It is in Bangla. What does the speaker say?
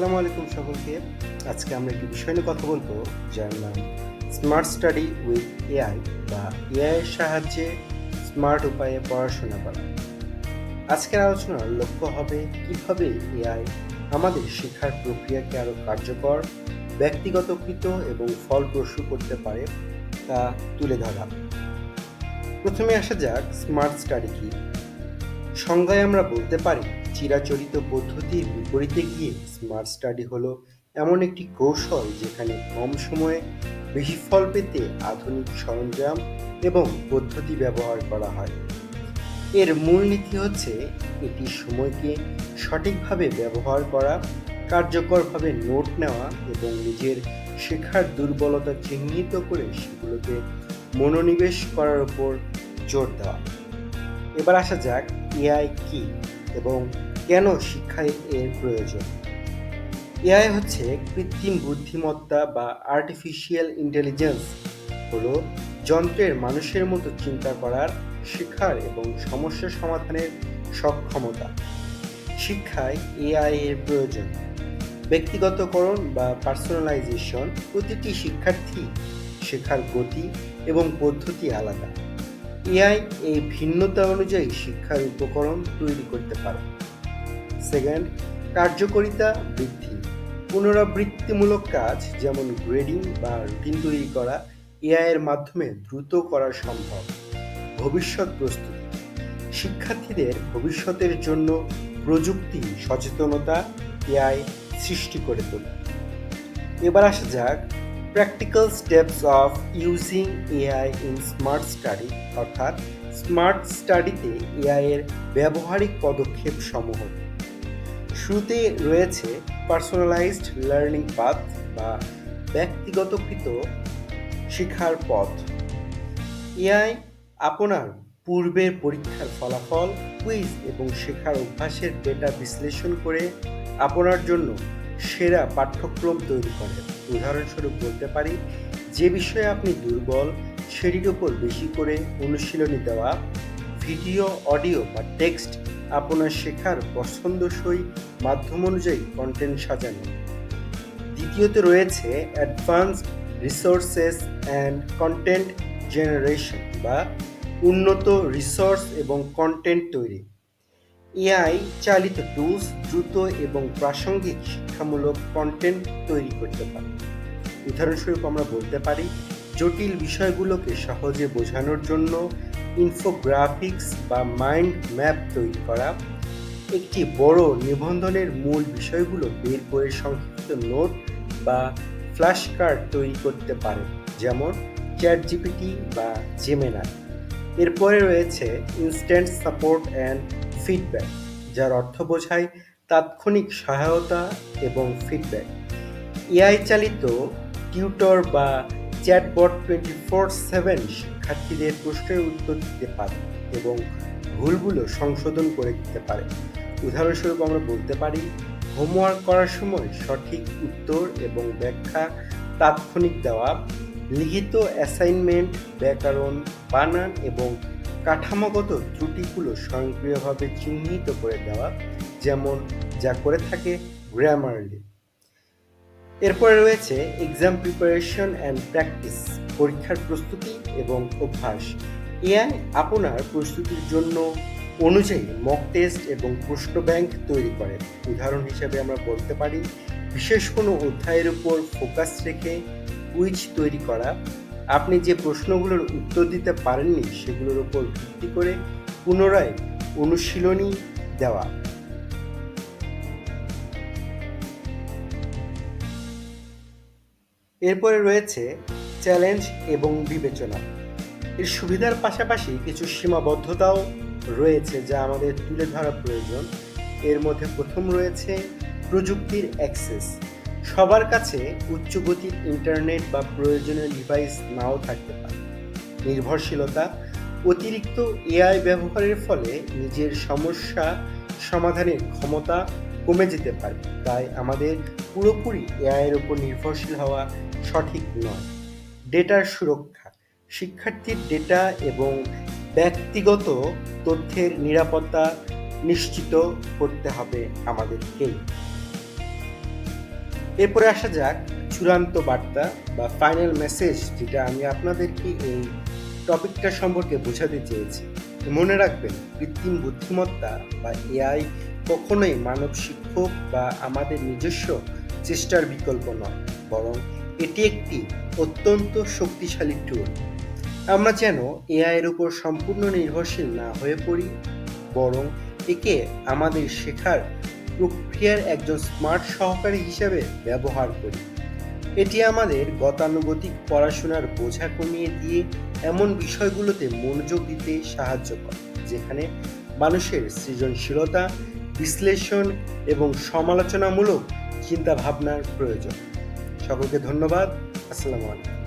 আসসালামু আলাইকুম সকলকে। আজকে আমরা একটি বিষয় নিয়ে কথা বলব, যার নাম স্মার্ট স্টাডি উইথ এআই বা এআই এর সাহায্যে স্মার্ট উপায়ে পড়াশোনা করা। আজকের আলোচনার লক্ষ্য হবে কীভাবে এআই আমাদের শেখার প্রক্রিয়াকে আরও কার্যকর, ব্যক্তিগতকৃত এবং ফলপ্রসূ করতে পারে তা তুলে ধরা। প্রথমে আসা যাক স্মার্ট স্টাডি কি। সংজ্ঞায় আমরা বলতে পারি চিরাচরিত পদ্ধতির বিপরীতে গিয়ে স্মার্ট স্টাডি হলো এমন একটি কৌশল যেখানে কম সময়ে বেশি ফল পেতে আধুনিক সরঞ্জাম এবং পদ্ধতি ব্যবহার করা হয়। এর মূলনীতি হচ্ছে এটি সময়কে সঠিকভাবে ব্যবহার করা, কার্যকরভাবে নোট নেওয়া এবং নিজের শেখার দুর্বলতা চিহ্নিত করে সেগুলোকে মনোনিবেশ করার উপর জোর দেওয়া। এবার আসা যাক এআই কি? এবং কেন শিক্ষায় এর প্রয়োজন? এআই হচ্ছে কৃত্রিম বুদ্ধিমত্তা বা আর্টিফিশিয়াল ইন্টেলিজেন্স হলো যন্ত্রের মানুষের মতো চিন্তা করার শেখার এবং সমস্যা সমাধানের সক্ষমতা। শিক্ষায় এআই এর প্রয়োজন। ব্যক্তিগতকরণ বা পার্সোনালাইজেশন প্রতিটি শিক্ষার্থী শেখার গতি এবং পদ্ধতি আলাদা। এআই এই ভিন্নতা অনুযায়ী শিক্ষার উপকরণ তৈরি করতে পারে। সেকেন্ড কার্যকারিতা বৃদ্ধি। পুনরাবৃত্তিমূলক কাজ যেমন গ্রেডিং বা রুটিন তৈরি করা এআই এর মাধ্যমে দ্রুত করা সম্ভব। ভবিষ্যৎ প্রস্তুতি। শিক্ষার্থীদের ভবিষ্যতের জন্য প্রযুক্তি সচেতনতা এআই সৃষ্টি করে তোলে। এবার আসা যাক practical steps of using AI in smart study অর্থাৎ স্মার্ট স্টাডিতে এআই এর ব্যবহারিক পদক্ষেপ সমূহ। শুরুতে রয়েছে পার্সোনালাইজড লার্নিং পাথ বা ব্যক্তিগতকৃত শিক্ষার পথ। এআই আপনার পূর্বের পরীক্ষার ফলাফল কুইজ এবং শেখার অভ্যাসের ডেটা বিশ্লেষণ করে আপনার জন্য সেরা পাঠ্যক্রম তৈরি করে। উদাহরণস্বরূপ বলতে পারি, যে বিষয়ে আপনি দুর্বল, সেটির উপর বেশি করে অনুশীলনী দেওয়া, ভিডিও, অডিও বা টেক্সট আপনার শেখার পছন্দসই মাধ্যম অনুযায়ী কন্টেন্ট সাজানো। দ্বিতীয়তে রয়েছে advanced resources and content generation বা উন্নত রিসোর্স এবং কন্টেন্ট তৈরি। এআই চালিত টুলস দ্রুত এবং প্রাসঙ্গিক শিক্ষামূলক কন্টেন্ট তৈরি করতে পারে। উদাহরণস্বরূপ আমরা বলতে পারি, জটিল বিষয়গুলোকে সহজে বোঝানোর জন্য ইনফোগ্রাফিক্স বা মাইন্ড ম্যাপ তৈরি করা, একটি বড় নিবন্ধনের মূল বিষয়গুলো বের করে সংক্ষিপ্ত নোট বা ফ্ল্যাশ কার্ড তৈরি করতে পারে, যেমন চ্যাট জিপিটি বা জেমেনাই এরপরে রয়েছে ইনস্ট্যান্ট সাপোর্ট অ্যান্ড ফিডব্যাক যার অর্থ বোঝায় তাৎক্ষণিক সহায়তা এবং ফিডব্যাক এআই চালিত টিউটর বা চ্যাটবট টোয়েন্টি ফোর সেভেন শিক্ষার্থীদের প্রশ্নের উত্তর দিতে পারে এবং ভুলগুলো সংশোধন করে দিতে পারে। উদাহরণস্বরূপ আমরা বলতে পারি, হোমওয়ার্ক করার সময় সঠিক উত্তর এবং ব্যাখ্যা তাৎক্ষণিক দেওয়া, লিখিত অ্যাসাইনমেন্ট, ব্যাকরণ, বানান এবং কাঠামোগত ত্রুটিগুলো স্বয়ংক্রিয়ভাবে চিহ্নিত করে দেওয়া, যেমন যা করে থাকে গ্রামারলি এরপরে রয়েছে এক্সাম প্রিপারেশন অ্যান্ড প্র্যাকটিস পরীক্ষার প্রস্তুতি এবং অভ্যাস। এআই আপনার প্রস্তুতির জন্য অনুযায়ী মক টেস্ট এবং প্রশ্ন ব্যাংক তৈরি করে। উদাহরণ হিসেবে আমরা বলতে পারি, বিশেষ কোনো অধ্যায়ের উপর ফোকাস রেখে কুইজ তৈরি করা আপনি যে প্রশ্নগুলোর উত্তর দিতে পারেননি, সেগুলোর উপর ভিত্তি করে পুনরায় অনুশীলনী দেওয়া। এরপরে রয়েছে চ্যালেঞ্জ এবং বিবেচনা। এর সুবিধার পাশাপাশি কিছু সীমাবদ্ধতাও রয়েছে যা আমাদের তুলে ধরা প্রয়োজন। এর মধ্যে প্রথম রয়েছে প্রযুক্তির অ্যাক্সেস। সবার কাছে উচ্চগতির ইন্টারনেট বা প্রয়োজনীয় ডিভাইস নাও থাকতে পারে। নির্ভরশীলতা, অতিরিক্ত এআই ব্যবহারের ফলে নিজের সমস্যা সমাধানের ক্ষমতা কমে যেতে পারে। তাই আমাদের পুরোপুরি এআইয়ের উপর নির্ভরশীল হওয়া সঠিক নয়। ডেটার সুরক্ষা, শিক্ষার্থীর ডেটা এবং ব্যক্তিগত তথ্যের নিরাপত্তা নিশ্চিত করতে হবে আমাদেরকেই এরপরে আসা যাক চূড়ান্ত বার্তা বা ফাইনাল মেসেজ যেটা আমি আপনাদেরকে এই টপিকটা সম্পর্কে বোঝাতে চেয়েছি। মনে রাখবেন, কৃত্রিম বুদ্ধিমত্তা বা এআই কখনোই মানব শিক্ষক বা আমাদের নিজস্ব চেষ্টার বিকল্প নয়, বরং এটি একটি অত্যন্ত শক্তিশালী টুল আমরা যেন এআই এর উপর সম্পূর্ণ নির্ভরশীল না হয়ে পড়ি, বরং একে আমাদের শেখার প্রক্রিয়ার একজন স্মার্ট সহকারী হিসেবে ব্যবহার করি। এটি আমাদের গতানুগতিক পড়াশোনার বোঝা কমিয়ে দিয়ে এমন বিষয়গুলোতে মনোযোগ দিতে সাহায্য করে, যেখানে মানুষের সৃজনশীলতা, বিশ্লেষণ এবং সমালোচনামূলক চিন্তাভাবনার প্রয়োজন। সকলকে ধন্যবাদ। আসসালামু আলাইকুম।